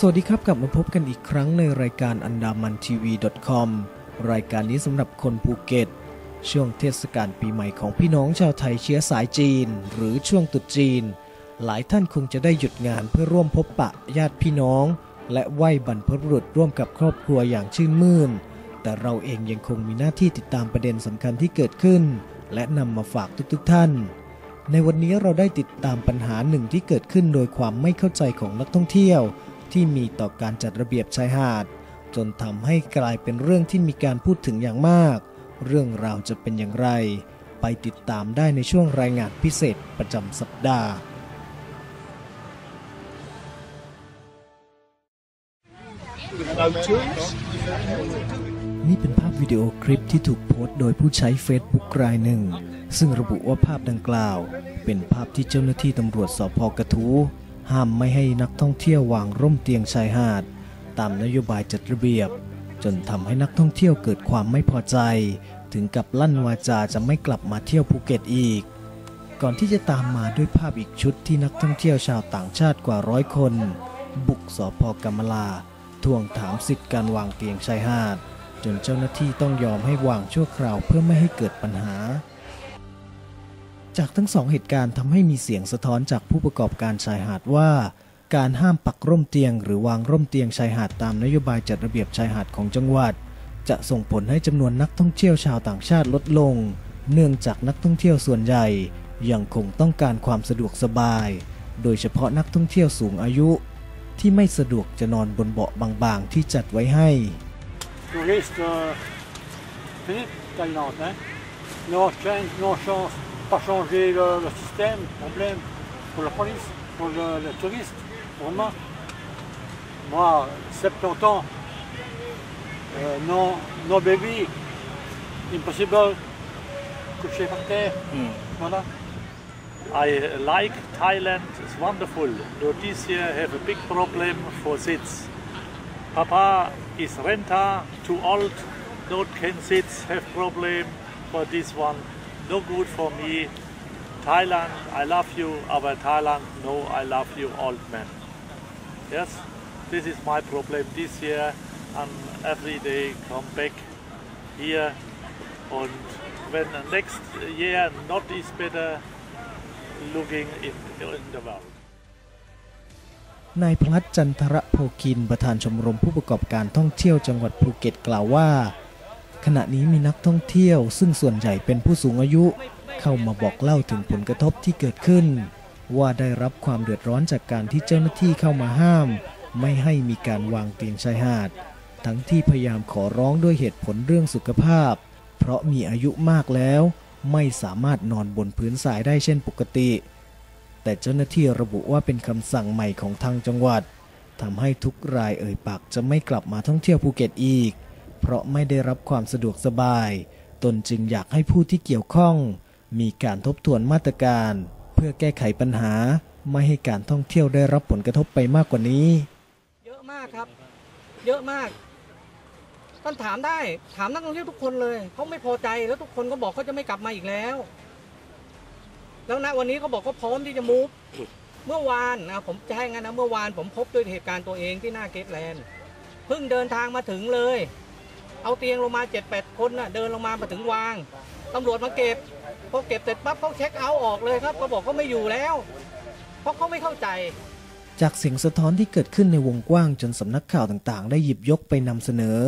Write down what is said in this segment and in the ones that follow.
สวัสดีครับกลับมาพบกันอีกครั้งในรายการอันดามันทีวี .com รายการนี้สำหรับคนภูเก็ต ช่วงเทศกาลปีใหม่ของพี่น้องชาวไทยเชื้อสายจีน หรือช่วงตรุษจีน หลายท่านคงจะได้หยุดงานเพื่อร่วมพบปะญาติพี่น้อง และไหว้บรรพบุรุษร่วมกับครอบครัวอย่างชื่นมื่น แต่เราเองยังคงมีหน้าที่ติดตามประเด็นสำคัญที่เกิดขึ้น และนำมาฝากทุกๆท่าน ในวันนี้เราได้ติดตามปัญหาหนึ่งที่เกิดขึ้นโดยความไม่เข้าใจของนักท่องเที่ยว ที่มีต่อการจัดระเบียบชายหาด จนทำให้กลายเป็นเรื่องที่มีการพูดถึงอย่างมาก เรื่องราวจะเป็นอย่างไร ไปติดตามได้ในช่วงรายงานพิเศษประจำสัปดาห์นี่เป็นภาพวิดีโอคลิปที่ถูกโพสต์โดยผู้ใช้เฟซบุ๊กรายหนึ่ง ซึ่งระบุว่าภาพดังกล่าว เป็นภาพที่เจ้าหน้าที่ตำรวจสพกระทู้ ห้ามไม่ให้นักท่องเที่ยววางร่มเตียงชายหาด ตามนโยบายจัดระเบียบ จนทำให้นักท่องเที่ยวเกิดความไม่พอใจ ถึงกับลั่นวาจาจะไม่กลับมาเที่ยวภูเก็ตอีก ก่อนที่จะตามมาด้วยภาพอีกชุดที่นักท่องเที่ยวชาวต่างชาติกว่าร้อยคน บุกสพกำมะลาทวงถามสิทธิการวางเตียงชายหาด จนเจ้าหน้าที่ต้องยอมให้วางชั่วคราวเพื่อไม่ให้เกิดปัญหา จากทั้งสองเหตุการณ์ทำให้มีเสียงสะท้อนจากผู้ประกอบการชายหาดว่า การห้ามปักร่มเตียง หรือวางร่มเตียงชายหาดตามนโยบายจัดระเบียบชายหาดของจังหวัด จะส่งผลให้จำนวนนักท่องเที่ยวชาวต่างชาติลดลง เนื่องจากนักท่องเที่ยวส่วนใหญ่ยังคงต้องการความสะดวกสบาย โดยเฉพาะนักท่องเที่ยวสูงอายุ ที่ไม่สะดวกจะนอนบนเบาะบางๆ ที่จัดไว้ให้ touristes, euh, Philippe Thaïlande, hein. Pas changer le, le système, problème pour la police, pour le, le touriste, pour moi. Moi, 70 ans, euh, non, no baby, impossible, coucher par terre, voilà. I like Thailand, it's wonderful. Year have a big problem for seats. Papa is renter, too old, not can sit, have problem for this one? No good for me. Thailand, I love you, aber Thailand, no, I love you, old man. Yes, this is my problem this year, and every day come back here. And when next year not is better, looking in, in the world. นายพลัดจันทระโพคินประธานชมรมผู้ประกอบการท่องเที่ยวจังหวัดภูเก็ตกล่าวว่า ขณะนี้มีนักท่องเที่ยว ซึ่งส่วนใหญ่เป็นผู้สูงอายุ เข้ามาบอกเล่าถึงผลกระทบที่เกิดขึ้น ว่าได้รับความเดือดร้อนจากการที่เจ้าหน้าที่เข้ามาห้าม ไม่ให้มีการวางเตียงชายหาด ทั้งที่พยายามขอร้องด้วยเหตุผลเรื่องสุขภาพ เพราะมีอายุมากแล้ว ไม่สามารถนอนบนพื้นทรายได้เช่นปกติ แต่เจ้าหน้าที่ระบุว่าเป็นคำสั่งใหม่ของทางจังหวัดทำให้ทุกรายเอ่ยปากจะไม่กลับมาท่องเที่ยวภูเก็ตอีก เพราะไม่ได้รับความสะดวกสบาย ตนจึงอยากให้ผู้ที่เกี่ยวข้อง มีการทบทวนมาตรการ เพื่อแก้ไขปัญหา ไม่ให้การท่องเที่ยวได้รับผลกระทบไปมากกว่านี้ เยอะมากครับ เยอะมากท่านถามได้ถามนักท่องเที่ยวทุกคนเลยเขาไม่พอใจแล้วทุกคนก็บอกเขาจะไม่กลับมาอีกแล้ว แล้วณวันนี้เขาบอกเขาพร้อมที่จะมูฟเมื่อวานนะผมจะให้งั้นนะเมื่อวานผมพบด้วยเหตุการณ์ตัวเองที่หน้าเกตแลนด์เพิ่งเดินทางมาถึงเลย เอาเตียงลงมาเจ็ดแปดคนน่ะเดินลงมามาถึงวางตำรวจมาเก็บพอเก็บเสร็จปั๊บเขาเช็คเอาท์ออกเลยครับเขาบอกเขาไม่อยู่แล้ว เพราะเขาไม่เข้าใจ จากเสียงสะท้อนที่เกิดขึ้นในวงกว้างจนสำนักข่าวต่างๆ ได้หยิบยกไปนำเสนอ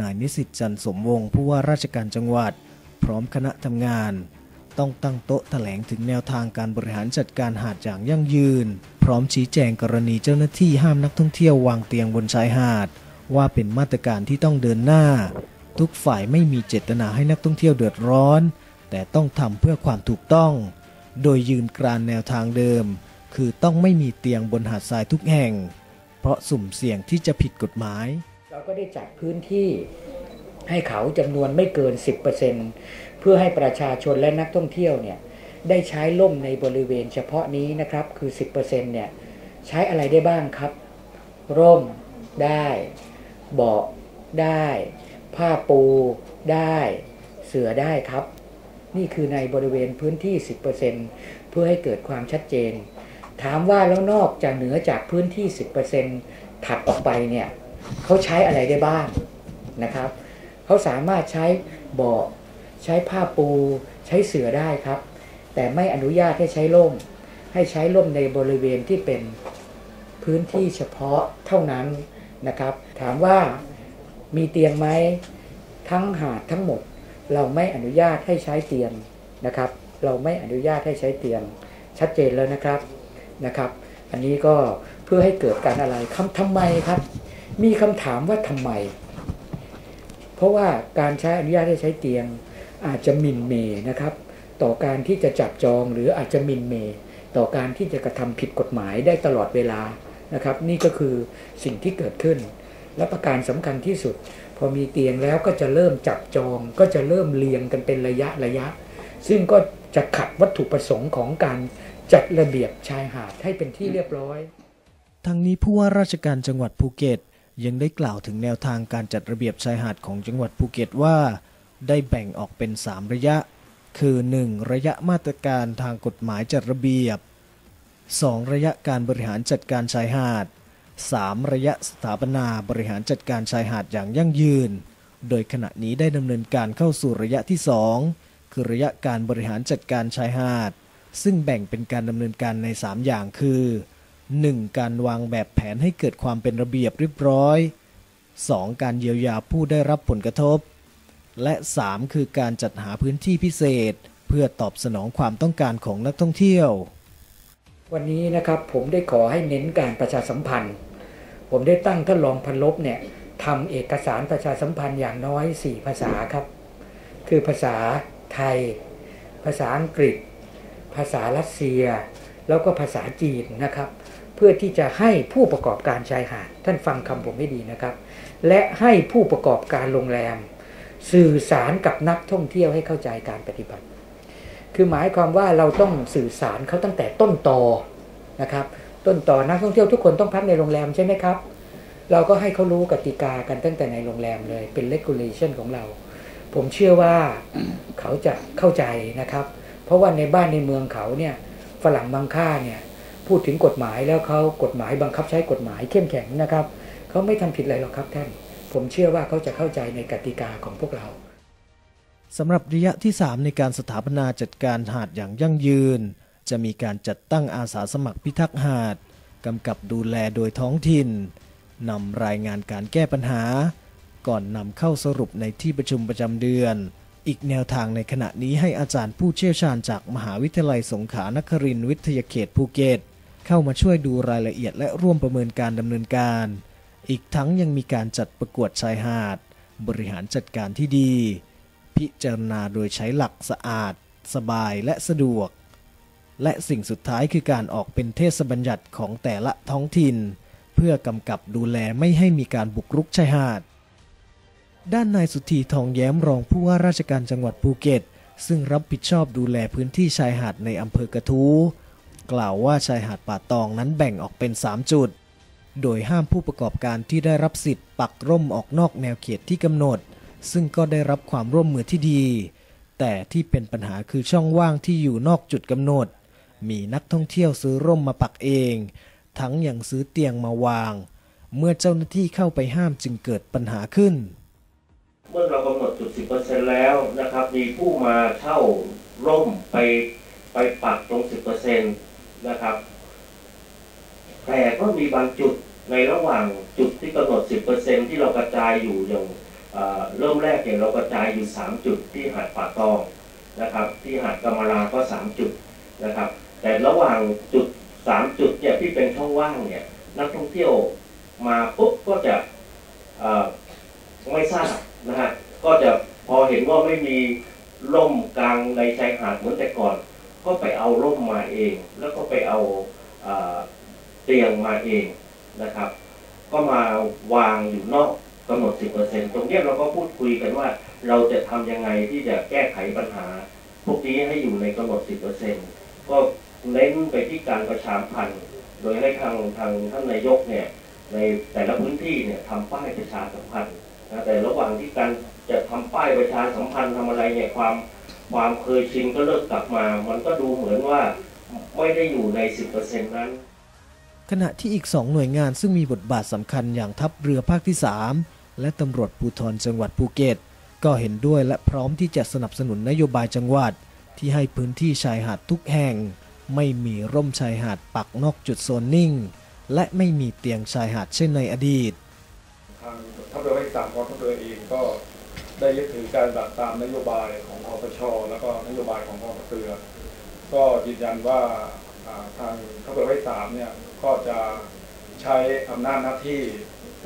นายนิสิตจันทร์สมวงศ์ผู้ว่าราชการจังหวัด พร้อมคณะทำงาน ต้องตั้งโต๊ะแถลงถึงแนวทางการบริหารจัดการหาดอย่างยั่งยืน พร้อมชี้แจงกรณีเจ้าหน้าที่ห้ามนักท่องเที่ยววางเตียงบนชายหาด ว่าเป็นมาตรการที่ต้องเดินหน้า ทุกฝ่ายไม่มีเจตนาให้นักท่องเที่ยวเดือดร้อน แต่ต้องทำเพื่อความถูกต้อง โดยยืนกรานแนวทางเดิม คือต้องไม่มีเตียงบนหาดทรายทุกแห่ง เพราะสุ่มเสี่ยงที่จะผิดกฎหมาย เราก็ได้จัดพื้นที่ให้เขาจำนวนไม่เกิน 10%เพื่อให้ประชาชนและนักท่องเที่ยวเนี่ยได้ใช้ล่มในบริเวณเฉพาะนี้นะครับคือ 10%เนี่ยใช้อะไรได้บ้างครับ ร่มได้ เบาะได้ ผ้าปูได้ เสือได้ครับ นี่คือในบริเวณพื้นที่ 10%เพื่อให้เกิดความชัดเจน ถามว่าแล้วนอกจากเหนือจากพื้นที่ 10%ถัดออกไปเนี่ยเขาใช้อะไรได้บ้างนะครับเขาสามารถใช้เบาะใช้ผ้าปู ใช้เสือได้ครับ แต่ไม่อนุญาตให้ใช้ร่ม ให้ใช้ร่มในบริเวณที่เป็นพื้นที่เฉพาะเท่านั้น นะครับ ถามว่ามีเตียงไหมทั้งหาดทั้งหมด เราไม่อนุญาตให้ใช้เตียงนะครับ เราไม่อนุญาตให้ใช้เตียงชัดเจนแล้วนะครับนะครับ อันนี้ก็เพื่อให้เกิดการอะไรคำทำไมครับ มีคำถามว่าทำไม เพราะว่าการใช้อนุญาตให้ใช้เตียงอาจจะมินเมนะครับ ต่อการที่จะจับจองหรืออาจจะมินเม ต่อการที่จะกระทำผิดกฎหมายได้ตลอดเวลา นะครับ นี่ก็คือสิ่งที่เกิดขึ้น และประการสำคัญที่สุด พอมีเตียงแล้วก็จะเริ่มจับจอง ก็จะเริ่มเรียงกันเป็นระยะระยะ ซึ่งก็จะขัดวัตถุประสงค์ของการจัดระเบียบชายหาดให้เป็นที่เรียบร้อย ทั้งนี้ผู้ว่าราชการจังหวัดภูเก็ตยังได้กล่าวถึงแนวทางการจัดระเบียบชายหาดของจังหวัดภูเก็ตว่า ได้แบ่งออกเป็น 3 ระยะ คือ 1. ระยะมาตรการทางกฎหมายจัดระเบียบ 2. ระยะการบริหารจัดการชายหาด 3. ระยะสถาปนาบริหารจัดการชายหาดอย่างยั่งยืน โดยขณะนี้ได้ดำเนินการเข้าสู่ระยะที่ 2 คือระยะการบริหารจัดการชายหาด ซึ่งแบ่งเป็นการดำเนินการใน 3 อย่างคือ 1. การวางแบบแผนให้เกิดความเป็นระเบียบเรียบร้อย 2. การเยียวยาผู้ได้รับผลกระทบ และ 3. คือการจัดหาพื้นที่พิเศษ เพื่อตอบสนองความต้องการของนักท่องเที่ยว วันนี้นะครับผมได้ขอให้เน้นการประชาสัมพันธ์ ผมได้ตั้งท่านรองพันลบเนี่ยทำเอกสารประชาสัมพันธ์อย่างน้อย 4 ภาษาครับ คือภาษาไทย ภาษาอังกฤษ ภาษารัสเซีย แล้วก็ภาษาจีนนะครับ เพื่อที่จะให้ผู้ประกอบการชายหาดท่านฟังคำผมให้ดีนะครับ และให้ผู้ประกอบการโรงแรม สื่อสารกับนักท่องเที่ยวให้เข้าใจการปฏิบัติ คือหมายความว่าเราต้องสื่อสารเขาตั้งแต่ต้นตอนะครับ ต้นต่อนักท่องเที่ยวทุกคนต้องพักในโรงแรมใช่ไหมครับ เราก็ให้เขารู้กติกากันตั้งแต่ในโรงแรมเลยเป็น regulation ของเรา ผมเชื่อว่าเขาจะเข้าใจนะครับ เพราะว่าในบ้านในเมืองเขาเนี่ยฝรั่งบางค่าเนี่ยพูดถึงกฎหมายแล้วเขากฎหมายบังคับใช้กฎหมายเข้มแข็งนะครับเขาไม่ทำผิดอะไรหรอกครับท่าน ผมเชื่อว่าเขาจะเข้าใจในกติกาของพวกเรา สำหรับระยะที่ 3 ในการสถาปนาจัดการหาดอย่างยั่งยืน จะมีการจัดตั้งอาสาสมัครพิทักษ์หาดกำกับดูแลโดยท้องถิ่นนำรายงานการแก้ปัญหา ก่อนนำเข้าสรุปในที่ประชุมประจำเดือน อีกแนวทางในขณะนี้ให้อาจารย์ผู้เชี่ยวชาญจากมหาวิทยาลัยสงขลานครินทร์วิทยาเขตภูเก็ตเข้ามาช่วยดูรายละเอียดและร่วมประเมินการดำเนินการ อีกทั้งยังมีการจัดประกวดชายหาด บริหารจัดการที่ดี พิจารณาโดยใช้หลักสะอาด สบายและสะดวก และสิ่งสุดท้ายคือการออกเป็นเทศบัญญัติของแต่ละท้องถิ่น เพื่อกำกับดูแลไม่ให้มีการบุกรุกชายหาด ด้านนายสุธีทองแย้มรองผู้ว่าราชการจังหวัดภูเก็ต ซึ่งรับผิดชอบดูแลพื้นที่ชายหาดในอำเภอกระทู้กล่าวว่าชายหาดป่าตองนั้นแบ่งออกเป็น 3 จุด โดยห้ามผู้ประกอบการที่ได้รับสิทธิ์ปักร่มออกนอกแนวเขตที่กำหนด ซึ่งก็ได้รับความร่วมมือที่ดี แต่ที่เป็นปัญหาคือช่องว่างที่อยู่นอกจุดกำหนด มีนักท่องเที่ยวซื้อร่มมาปักเอง ทั้งยังซื้อเตียงมาวาง เมื่อเจ้าหน้าที่เข้าไปห้ามจึงเกิดปัญหาขึ้น เมื่อเรากำหนดจุด 10%แล้วนะครับ มีผู้มาเช่าร่มไปไปปักตรง 10%นะครับ แต่ก็มีบางจุดในระหว่างจุดที่กำหนด 10%ที่เรากระจายอยู่อย่าง เริ่มแรกอย่างเรากระจายอยู่ 3 จุดที่หาดป่าตองนะครับ ที่หาดกำมะลาก็ 3 จุดนะครับ แต่ระหว่างจุด 3 จุดเนี่ยที่เป็นช่องว่างเนี่ยนักท่องเที่ยวมาปุ๊บก็จะไม่ทราบนะฮะก็จะพอเห็นว่าไม่มีร่มกลางในชายหาดเหมือนแต่ก่อน ก็ไปเอาร่มมาเอง แล้วก็ไปเอาเตียงมาเองนะครับ ก็มาวางอยู่นอก กำหนด 10%ตรงนี้เราก็พูดคุยกันว่าเราจะทำยังไงที่จะแก้ไขปัญหา พวกนี้ให้อยู่ในกำหนด 10%ก็เน้นไปที่การประชาสัมพันธ์โดยให้ทางทางท่านนายกเนี่ยในแต่ละพื้นที่เนี่ยทำป้ายประชาสัมพันธ์นะแต่ระหว่างที่การจะทำป้ายประชาสัมพันธ์ทำอะไรเนี่ยความความเคยชินก็เริ่มกลับมา มันก็ดูเหมือนว่าไม่ได้อยู่ใน 10%นั้น ขณะที่อีกสองหน่วยงานซึ่งมีบทบาทสำคัญอย่างทัพเรือภาคที่ 3 และตำรวจภูธรจังหวัดภูเก็ต ก็เห็นด้วยและพร้อมที่จะสนับสนุนนโยบายจังหวัด ที่ให้พื้นที่ชายหาดทุกแห่ง ไม่มีร่มชายหาดปักนอกจุดโซนนิ่ง และไม่มีเตียงชายหาดเช่นในอดีตทางทัพเรือภาคสามกองทัพเรือเองก็ได้ยึดถือการปฏิบัติตามนโยบายของคอปชแล้วก็นโยบายของกองทัพเรือ ก็ยืนยันว่าทางทัพเรือภาคสามเนี่ยก็จะใช้อำนาจหน้าที่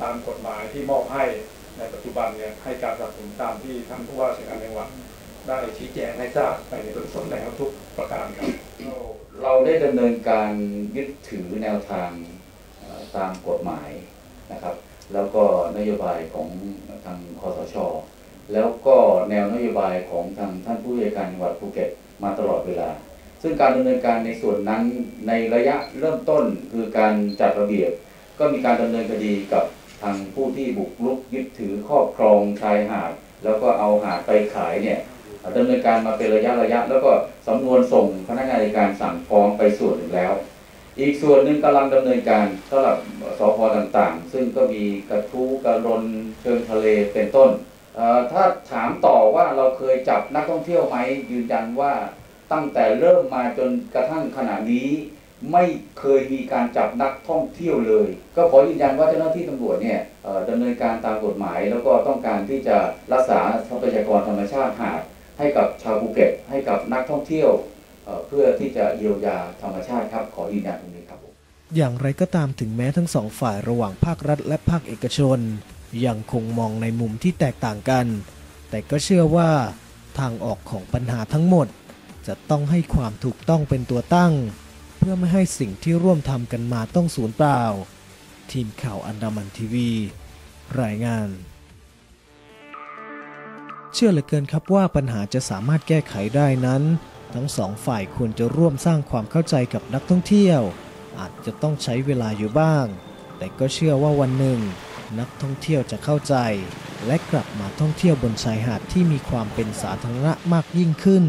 ตามกฎหมายที่มอบให้ในปัจจุบันเนี่ยให้การสนับสนุนตามที่ท่านผู้ว่าราชการจังหวัดได้ชี้แจงให้ทราบไปในเบื้องต้นแล้วทุกประการครับ เราได้ดำเนินการยึดถือแนวทางตามกฎหมายนะครับ แล้วก็นโยบายของทางคอสช แล้วก็แนวนโยบายของทางท่านผู้ว่าการจังหวัดภูเก็ตมาตลอดเวลา ซึ่งการดำเนินการในส่วนนั้นในระยะเริ่มต้นคือการจัดระเบียบ ก็มีการดำเนินคดีกับางผู้ที่บุกรุกยึดถือครอบครองชายหาดแล้วก็เอาหาดไปขายเนี่ยดำเนินการมาเป็นระยะระยะ แล้วก็สำนวนส่งพนักงานในการสั่งฟ้องไปส่วนหนึ่งแล้ว อีกส่วนหนึ่งกำลังดำเนินการสำหรับสพต่างๆ ซึ่งก็มีกระทู้กระรนเชิงทะเลเป็นต้นถ้าถามต่อว่าเราเคยจับนักท่องเที่ยวไหมยืนยันว่าตั้งแต่เริ่มมาจนกระทั่งขณะนี้ ไม่เคยมีการจับนักท่องเที่ยวเลย ก็ขอยืนยันว่าเจ้าหน้าที่ตำรวจเนี่ยดำเนินการตามกฎหมาย แล้วก็ต้องการที่จะรักษาทรัพยากรธรรมชาติหาดให้กับชาวภูเก็ตให้กับนักท่องเที่ยวเพื่อที่จะเยียวยาธรรมชาติครับ ขอยืนยันตรงนี้ครับผมอย่างไรก็ตามถึงแม้ทั้งสองฝ่ายระหว่างภาครัฐและภาคเอกชน ยังคงมองในมุมที่แตกต่างกัน แต่ก็เชื่อว่าทางออกของปัญหาทั้งหมด จะต้องให้ความถูกต้องเป็นตัวตั้ง พื่อไม่ให้สิ่งที่ร่วมทำกันมาต้องสูญเปล่า ทีมข่าวอันดามันทีวี รายงาน เชื่อเหลือเกินครับว่าปัญหาจะสามารถแก้ไขได้นั้น ทั้งสองฝ่ายควรจะร่วมสร้างความเข้าใจกับนักท่องเที่ยว อาจจะต้องใช้เวลาอยู่บ้าง แต่ก็เชื่อว่าวันหนึ่ง นักท่องเที่ยวจะเข้าใจ และกลับมาท่องเที่ยวบนชายหาดที่มีความเป็นสาธารณะมากยิ่งขึ้น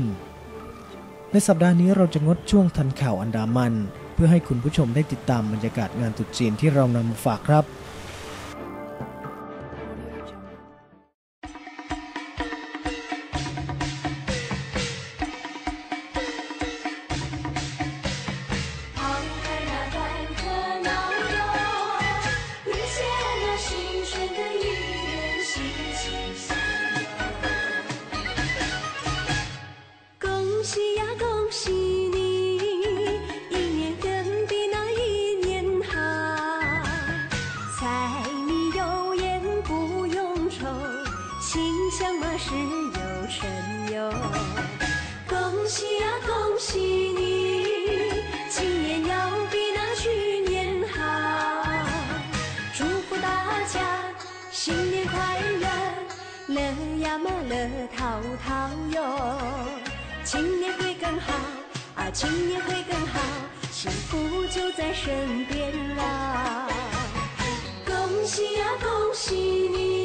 ในสัปดาห์นี้เราจะงดช่วงทันข่าวอันดามัน เพื่อให้คุณผู้ชมได้ติดตามบรรยากาศงานตรุษจีนที่เรานำมาฝากครับ 啊，今年会更好，幸福就在身边啦。恭喜呀，恭喜你，